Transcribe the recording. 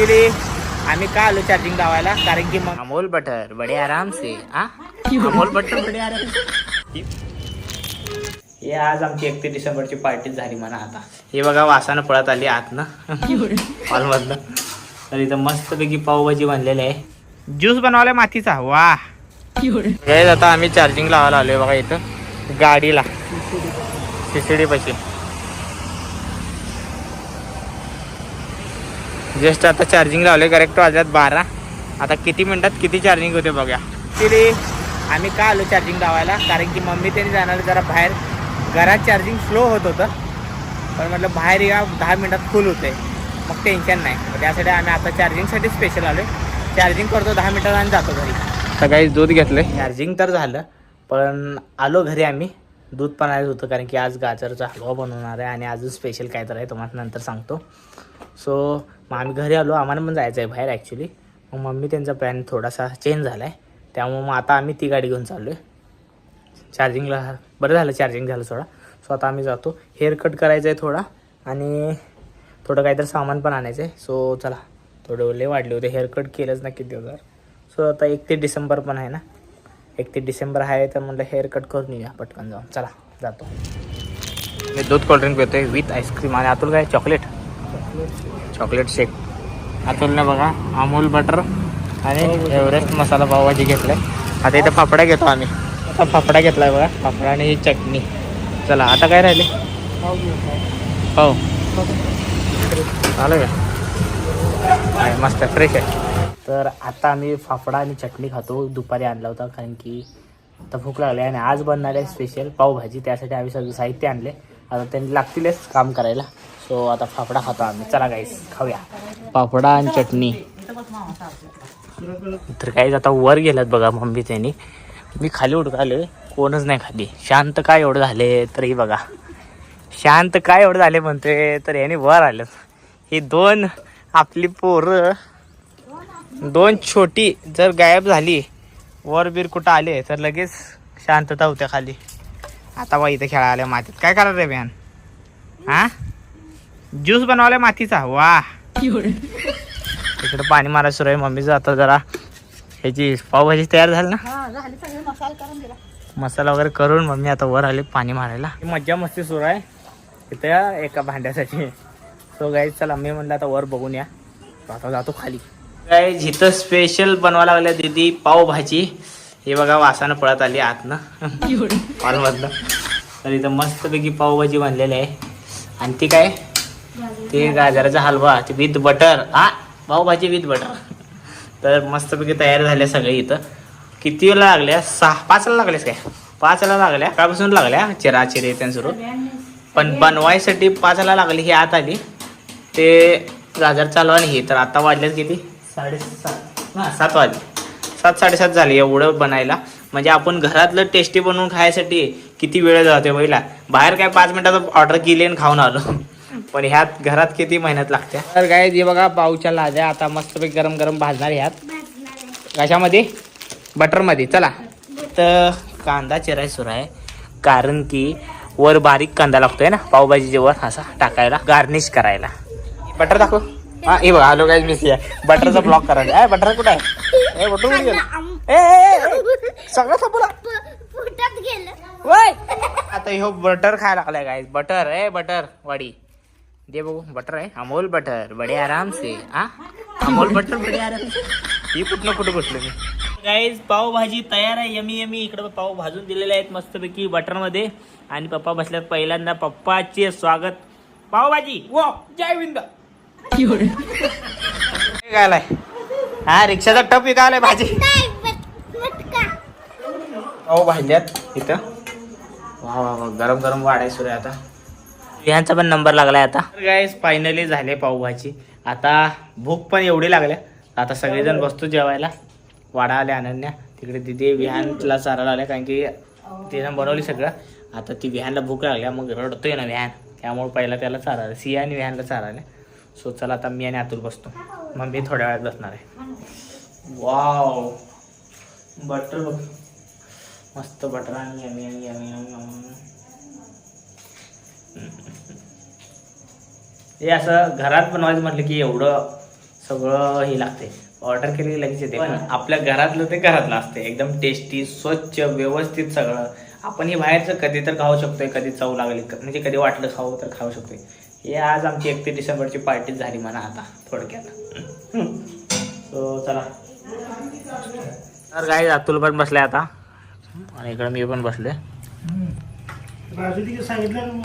Actually आम्ही का आलो चार्जिंग लावायला कारण की मग अमोल बटर बडे आराम से हा अमोल बटर बडे आराम हे आज आमची एकतीस डिसेंबरची पार्टी झाली म्हणा आता. हे बघा वासानं पळत आली आतनं. हॉलमधनं. तर इथं मस्तपैकी पावभाजी बनलेली आहे. ज्यूस बनवलाय मातीचा वा. आता आम्ही चार्जिंग लावायला आलोय बघा इथं. गाडीला. सीसीडी पाशी. जस्ट आता चार्जिंग लावले करेक्ट वाजल्यात बारा. आता किती मिनिटात किती चार्जिंग होते बघा ॲक्च्युली आम्ही का आलो चार्जिंग लावायला? कारण की मम्मी त्यांनी जाणार जरा बाहेर. घरात चार्जिंग स्लो होत होतं. पण म्हटलं बाहेर या दहा मिनिटात फुल होते मग टेन्शन नाही. त्यासाठी आम्ही आता चार्जिंगसाठी स्पेशल आलो चार्जिंग करतो दहा मिनिटात आणि जातो घरी. सकाळी दूध घेतलं चार्जिंग तर झालं पण आलो घरी आम्ही. दूध पण आलं होतं कारण की आज गाजरचा हलवा बनवणार आहे आणि अजून स्पेशल काय तर आहे. तुम्हाला नंतर सांगतो. सो मग आम्ही घरी आलो. आम्हाला पण जायचं आहे बाहेर ॲक्च्युली मग मम्मी त्यांचा प्लॅन थोडासा चेंज झाला आहे त्यामुळं मग आता आम्ही ती गाडी घेऊन चाललो आहे चार्जिंगला बरं झालं चार्जिंग झालं थोडा सो आता आम्ही जातो. हेअर कट करायचं आहे थोडा आणि थोडं काहीतरी सामान पण आणायचं आहे सो चला. थोडे ओले वाढले होते. हेअर कट केलंच ना किती हजार सो आता एकतीस डिसेंबर पण आहे ना. एकतीस डिसेंबर आहे तर म्हटलं हेअर कट करून येऊया पटकन जाऊन. चला जातो. मी दूध कोल्ड्रिंक आहे विथ आईस्क्रीम आणि आतून काय? Chocolate chocolate shake. अतुलने बघा अमूल बटर आणि एव्हरेस्ट मसाला पावभाजी घेतलाय. आता इथं फाफडा घेतो आम्ही. आता फाफडा घेतलाय बघा फाफडा आणि चटणी. चला आता काय राहिले? हो. चालेल का? आहे मस्त फ्रेश आहे. तर आता आम्ही फाफडा आणि चटणी खातो. दुपारी आणला होता कारण की आता भूक लागली आणि आज बनणार आहे स्पेशल पावभाजी. त्यासाठी आम्ही सगळं साहित्य आणले आता त्यांनी लागतीलच काम करायला. सो आता फाफडा खातो आम्ही. चला गाईस खाऊया. फाफडा आणि चटणी. तर काहीच आता वर गेल्यात बघा मम्मी त्यांनी. मी खाली उडकाले कोणच नाही खाली. शांत काय एवढं झाले तरी बघा. शांत काय एवढं झाले म्हणते तर याने वर आलं ही दोन आपली पोरं दोन छोटी जर गायब झाली वर बीर कुठं आले? तर लगेच शांतता होत्या खाली. आता बा इथं खेळायला आल्या मातीत. काय करा रे बॅन? हा? ज्यूस बनवलाय मातीचा? वा. इकडे पाणी मारा सुरू आहे. मम्मीचं आता जरा. ह्याची पावभाजी तयार झाली ना? मसाला वगैरे करून मम्मी आता वर आले पाणी मारायला. मज्जा मस्ती सुरू आहे. इथं एका भांड्यासाठी. सो गाईज चला मी म्हणलं आता वर बघून या. आता जातो खाली. काय जिथं स्पेशल बनवा लागल्या दीदी पावभाजी. हे बघा वासानं पळत आली आतनं. हॉलमधनं तर इथं मस्तपैकी पावभाजी बनलेली आहे. आणि ती काय? ते गाजराचा हलवा ते विथ बटर. हा पावभाजी विथ बटर. तर मस्तपैकी तयार झाल्या सगळे इथं. किती वेळा लागल्या? सहा. पाचला लागल्यास काय? पाचला लागल्या. कापासून लागल्या. चिरा चिरे सुरू. पण बनवायसाठी पाचला लागली ही आत आली. ते गाजर चालवा नाही हे. तर आता वाजल्यात किती? साडेसात. हां सात वाजले. सात साडेसात झाले एवढं बनायला. म्हणजे आपण घरातलं टेस्टी बनवून खायसाठी किती वेळ जाते पहिला बाहेर काय पाच मिनिटात ऑर्डर केली आणि खाऊन आलो. पण ह्यात घरात किती मेहनत लागते? तर काय जे बघा पाऊच्या लाद्या. आता मस्तपैकी गरम गरम भाजणार ह्यात. कशामध्ये? बटरमध्ये. चला. तर कांदा चिराय सुरू आहे. कारण की वर बारीक कांदा लागतोय ना? पावभाजीच्या वर असा टाकायला. गार्निश करायला. बटर दाखव. हा हे बघा आलो काय मिस बटरचा ब्लॉक ए बटर कुठं आहे? ए बटर कुठे गेलं? ए, ए, ए, ए, सगळं संपला. फुटत गेलं. वय! आता ह्यो बटर खायला लागलाय काय बटर आहे बटर वाडी. दे बघू बटर आहे. अमोल बटर बडे आराम से हा अमोल बटर बडे आराम से ही कुठनं कुठं बसलो मी? गाईज पावभाजी तयार आहे यमी यमी. इकडे पाव भाजून दिलेले आहेत मस्तपैकी बटरमध्ये आणि पप्पा बसल्यात पहिल्यांदा. पप्पाचे स्वागत. पावभाजी वो जय विंद. काय आलाय हा रिक्षाचा टप विका आलाय भाजी पाव भाजल्यात इथं. वा वा वा गरम गरम वाढाय सुरू आहे आता. ह्यांचा पण नंबर लागलाय आता. गायस फायनली झाले पावभाजी आता भूक पण एवढी लागल्या. आता सगळेजण बसतो जेवायला. वाडा आल्या अनन्या. तिकडे तिथे विहानला चारायला आल्या कारण की तिनं बनवली सगळं. आता ती विहानला भूक लागल्या मग रडतोय ना विहान. त्यामुळे पहिला त्याला चारायला सिया आणि विहानला चारायला सो चला आता मी आणि अतुल बसतो. मग मी थोड्या वेळात बसणार आहे. वाव. बटर बघ. मस्त बटर आणि. हे असं घरात बनवायचं म्हटलं की एवढं सगळं हे लागते ऑर्डर केली की लगेच येते. पण आपल्या घरातलं ते घरातलं असते एकदम टेस्टी स्वच्छ व्यवस्थित सगळं. आपण हे बाहेरचं कधी तर खाऊ शकतोय कधी चव लागली म्हणजे कधी वाटलं खाऊ तर खाऊ शकतोय. हे आज आमची एकतीस डिसेंबरची पार्टी झाली म्हणा आता थोडक्यात. सो चला. तर काय अतुल पण बसलाय आता. आणि इकडे मी पण बसले सांगितलं